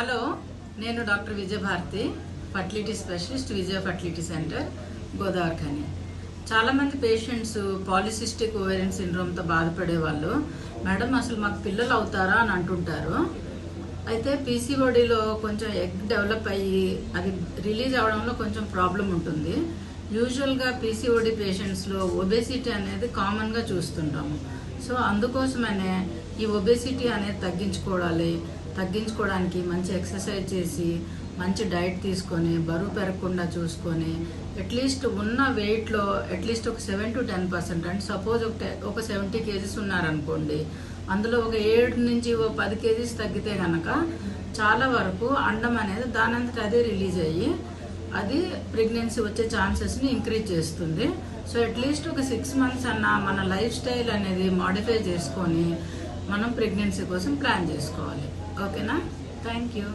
Hello నేను doctor Vijayabharathi fertility specialist Vijaya fertility centre Godavarikhani. చాలామంది patients polycystic ovarian సిండ్రోమ్తో బాధపడే వాళ్ళు మేడం అసలు మాకు పిల్లలు అవుతారా? అని అంటుంటారు. అయితే పీసీఓడిలో కొంచెం ఎగ్ డెవలప్ అయ్యి అది రిలీజ్ అవడంలో కొంచెం ప్రాబ్లం ఉంటుంది. యూజువల్గా పీసీఓడి పేషెంట్స్లో ఒబేసిటీ అనేది కామన్గా చూస్తుంటాము. సో అందుకోసమనే ఈ ఒబేసిటీ అనేది తగ్గించుకోవాలి. తగ్గించుకోవడానికి మంచి ఎక్సర్సైజ్ చేసి మంచి డైట్ తీసుకొని బరువు పెరగకుండా చూసుకొని అట్లీస్ట్ ఉన్న వెయిట్లో అట్లీస్ట్ ఒక సెవెన్ టు టెన్ పర్సెంట్ అంటే సపోజ్ ఒక ఒక సెవెంటీ కేజీస్ ఉన్నారనుకోండి అందులో ఒక ఏడు నుంచి ఓ పది కేజీస్ తగ్గితే కనుక చాలా వరకు అండం అనేది దానంతట అదే రిలీజ్ అయ్యి అది ప్రెగ్నెన్సీ వచ్చే ఛాన్సెస్ని ఇంక్రీజ్ చేస్తుంది. సో అట్లీస్ట్ ఒక సిక్స్ మంత్స్ అన్న మన లైఫ్ స్టైల్ అనేది మాడిఫై చేసుకొని మనం ప్రెగ్నెన్సీ కోసం ప్లాన్ చేసుకోవాలి. ఓకేనా థ్యాంక్ యూ